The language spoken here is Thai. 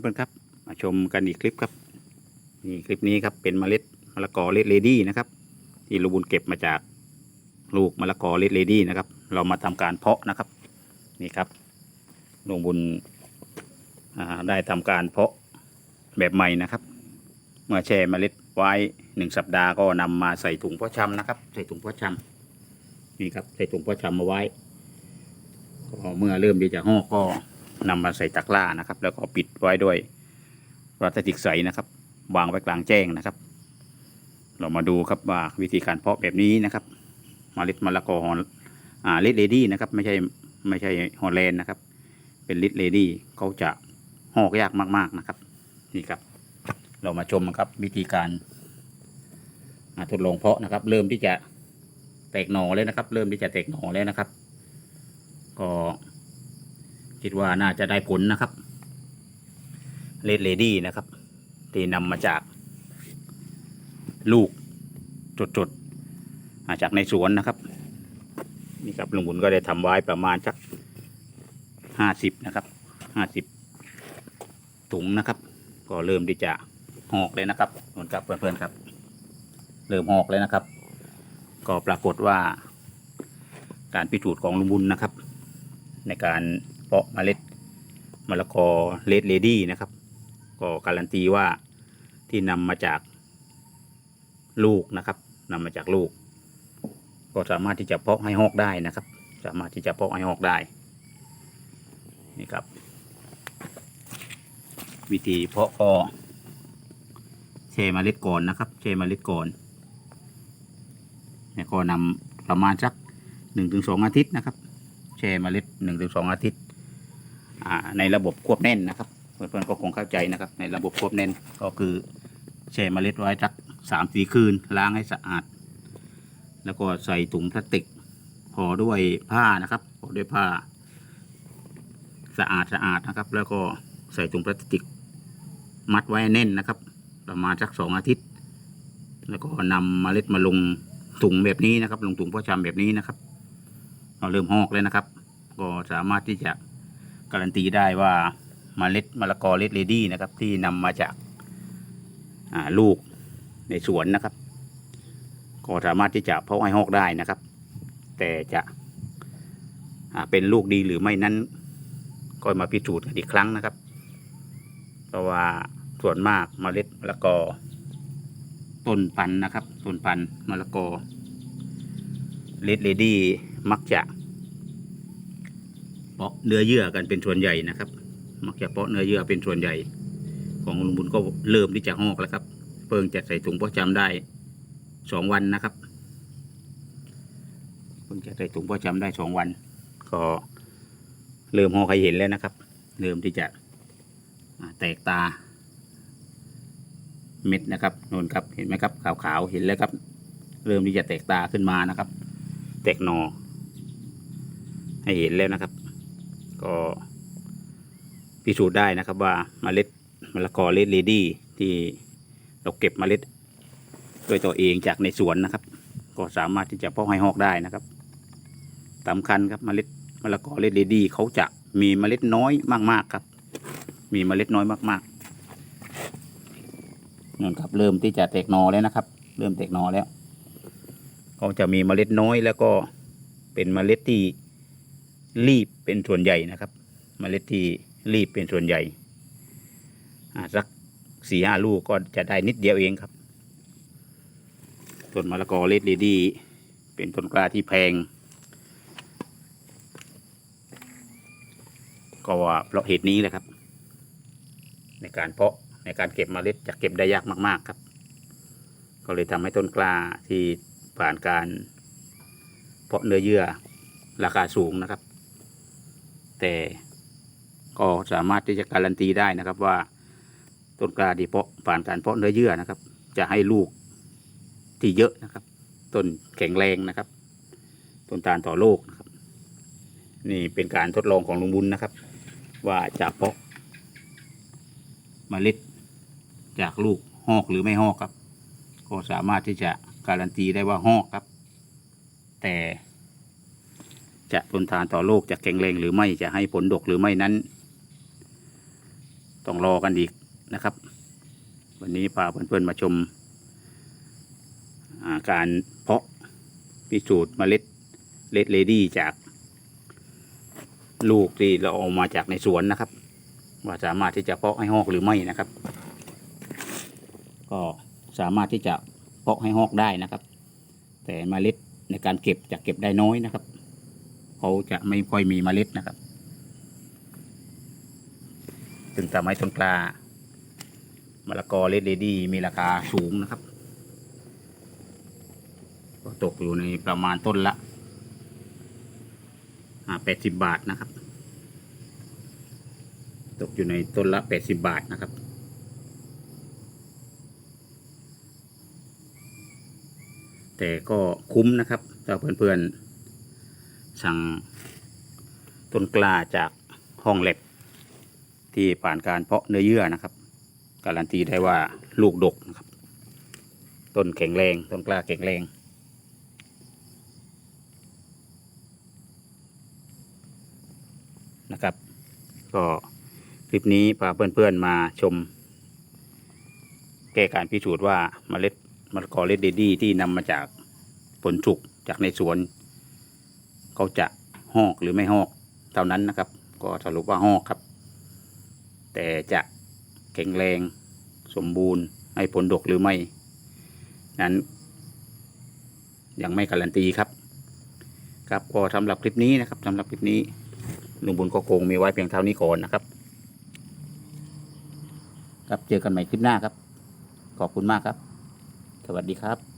เพื่อนๆครับ มาชมกันอีกคลิปครับนี่คลิปนี้ครับเป็นเมล็ดมะละกอเลดเลดี้นะครับ ที่ลุงบุญเก็บมาจากลูกมะละกอเลดเลดี้นะครับ เรามาทำการเพาะนะครับนี่ครับลุงบุญอ่ได้ทำการเพาะแบบใหม่นะครับ เมื่อแช่เมล็ดไว้หนึ่งสัปดาห์ก็นำมาใส่ถุงเพาะชำนะครับ ใส่ถุงเพาะชำนี่ครับใส่ถุงเพาะชำมาไว้ก็เมื่อเริ่มที่จะห่อก็ นำมาใส่ตะกร้านะครับ แล้วก็ปิดไว้ด้วยพลาสติกใสนะครับ วางไว้กลางแจ้งนะครับ เรามาดูครับว่าวิธีการเพาะแบบนี้นะครับมเมล็ดมะละกอฮอนอ่าลิดเลดี้นะครับ ไม่ใช่ไม่ใช่ฮอลแลนด์นะครับ เป็นลิดเลดี้เขาจะหอกยากมาก ๆนะครับ นี่ครับ เรามาชมครับวิธีการาทดลองเพาะนะครับ เริ่มที่จะแตกหน่อแล้วนะครับ เริ่มที่จะแตกหน่อแล้วนะครับ ก็ คิดว่าน่าจะได้ผลนะครับเลดเลดี้นะครับ ที่นำมาจากลูกจดๆมาจากในสวนนะครับ นี่ครับลุงบุญก็ได้ทำไว้ประมาณสักห้าสิบนะครับห้าสิบถุงนะครับ ก็เริ่มที่จะหอกเลยนะครับนนครับเพื่อนๆครับ เริ่มหอกเลยนะครับ ก็ปรากฏว่าการพิสูจน์ของลุงบุญนะครับ ในการ เพาะเมล็ดมะละกอเลดเลดี้นะครับ ก็การันตีว่าที่นำมาจากลูกนะครับนำมาจากลูก ก็สามารถที่จะเพาะให้หอกได้นะครับ สามารถที่จะเพาะให้หอกได้นี่ครับ วิธีเพาะก็เชเมล็ดก่อนนะครับเชเมล็ดก่อนเนี่ยก็นำประมาณสักหนึ่งถึงสองอาทิตย์นะครับ แช่เมล็ดหนึ่งถึงสองอาทิตย์ ในระบบควบแน่นนะครับ เพื่อนๆก็คงเข้าใจนะครับ ในระบบควบแน่นก็คือแช่เมล็ดไว้สักสามสี่คืนล้างให้สะอาด แล้วก็ใส่ถุงพลาสติกห่อด้วยผ้านะครับห่อด้วยผ้า สะอาดสะอาดนะครับ แล้วก็ใส่ถุงพลาสติก มัดไว้แน่นนะครับ ประมาณสักสองอาทิตย์ แล้วก็นำเมล็ดมาลงถุงแบบนี้นะครับ ลงถุงพาะชำแบบนี้นะครับเราเริ่มหอกแล้วนะครับ ก็สามารถที่จะ การันตีได้ว่าเมล็ดมะละกอเลดเลดี้นะครับ ที่นำมาจากาลูกในสวนนะครับ ก็สามารถที่จะเพาะให้หอกได้นะครับ แต่จะเป็นลูกดีหรือไม่นั้น ก็มาพิสูจน์กันอีกครั้งนะครับ เพราะว่าส่วนมากเมล็ดมะละกอต้นพันนะครับต้นพันมะละกอเลดเลดี้มักจะาะเนื้อเยื่อกันเป็นส่วนใหญ่นะครับ มักจะเพาะเนื้อเยื่อเป็นส่วนใหญ่ ของลุงบุญก็เริ่มที่จะหอกแล้วครับเพิ่งจะใส่ถุงเพาะจำได้สองวันนะครับ เพิ่งจะใส่ถุงเพาะจำได้สองวัน ก็เริ่มหอกให้เห็นแล้วนะครับ เริ่มที่จะแตกตา เม็ดนะครับนนครับเห็นไหมครับขาวๆเห็นแล้วครับ เริ่มที่จะแตกตาขึ้นมานะครับ แตกหนอให้เห็นแล้วนะครับ ก็พิสูจน์ได้นะครับว่าเมล็ดมะละกอเลดเลดี้ที่เราเก็บเมล็ดด้วยตัวเองจากในสวนนะครับ ก็สามารถที่จะเพาะให้หอกได้นะครับสำคัญครับเมล็ดมะละกอเลดเลดี้เขาจะมีเมล็ดน้อยมากๆครับ มีเมล็ดน้อยมากๆนั่นครับเริ่มที่จะแตกนอแล้วนะครับ เริ่มแตกนอแล้วก็จะมีเมล็ดน้อยแล้วก็เป็นเมล็ดที่ รีบเป็นส่วนใหญ่นะครับ เมล็ดที่รีบเป็นส่วนใหญ่สักสี่ห้าลูกก็จะได้นิดเดียวเองครับต้นมะละกอเลดเลดี้เป็นต้นกล้าที่แพง ก็ว่าเพราะเหตุนี้แหละครับ ในการเพาะในการเก็บเมล็ดจะเก็บได้ยากมาก ๆครับ ก็เลยทำให้ต้นกล้าที่ผ่านการเพาะเนื้อเยื่อราคาสูงนะครับ แต่ก็สามารถที่จะการันตีได้นะครับว่าต้นกล้าที่เพาะผ่านการเพาะเนื้อเยื่อนะครับ จะให้ลูกที่เยอะนะครับ ต้นแข็งแรงนะครับ ต้นตาลต่อโลกนะครับ นี่เป็นการทดลองของลุงบุญนะครับ ว่าจะเพาะเมล็ดจากลูกหอกหรือไม่หอกครับ ก็สามารถที่จะการันตีได้ว่าหอกครับ แต่ จะทนทานต่อโรคจะแข็งแรงหรือไม่จะให้ผลดกหรือไม่นั้น ต้องรอกันอีกนะครับ วันนี้พาเพื่อนๆมาชมาการเพาะพิสูจน์เมล็ดเลดเลดี้จากลูกที่เราเอามาจากในสวนนะครับ ว่าสามารถที่จะเพาะให้หอกหรือไม่นะครับ ก็สามารถที่จะเพาะให้หอกได้นะครับ แต่เมล็ดในการเก็บจะเก็บได้น้อยนะครับ เขาจะไม่ค่อยมีเมล็ดนะครับถึงทำให้ต้นกล้ามะละกอเลดเลดี้มีราคาสูงนะครับ ก็ตกอยู่ในประมาณต้นละแปดสิบบาทนะครับ ตกอยู่ในต้นละแปดสิบบาทนะครับแต่ก็คุ้มนะครับถ้าเพื่อนๆ สั่งต้นกล้าจากห้องเล็บ ที่ผ่านการเพาะเนื้อเยื่อนะครับ การันตีได้ว่าลูกดกนะครับ ต้นแข็งแรงต้นกล้าแข็งแรงนะครับก็คลิปนี้พาเพื่อนๆมาชม แก้การพิสูจน์ว่าเมล็ดมะละกอเลดเดดี้ที่นำมาจากผลสุกจากในสวน เขาจะหอกหรือไม่หอกเท่านั้นนะครับ ก็สรุปว่าหอกครับ แต่จะแข็งแรงสมบูรณ์ให้ผลดกหรือไม่ นั้น ยังไม่การันตีครับ ครับก็สำหรับคลิปนี้นะครับสำหรับคลิปนี้ลุงบุญก็คงมีไว้เพียงเท่านี้ก่อนนะครับ ครับเจอกันใหม่คลิปหน้าครับ ขอบคุณมากครับ สวัสดีครับ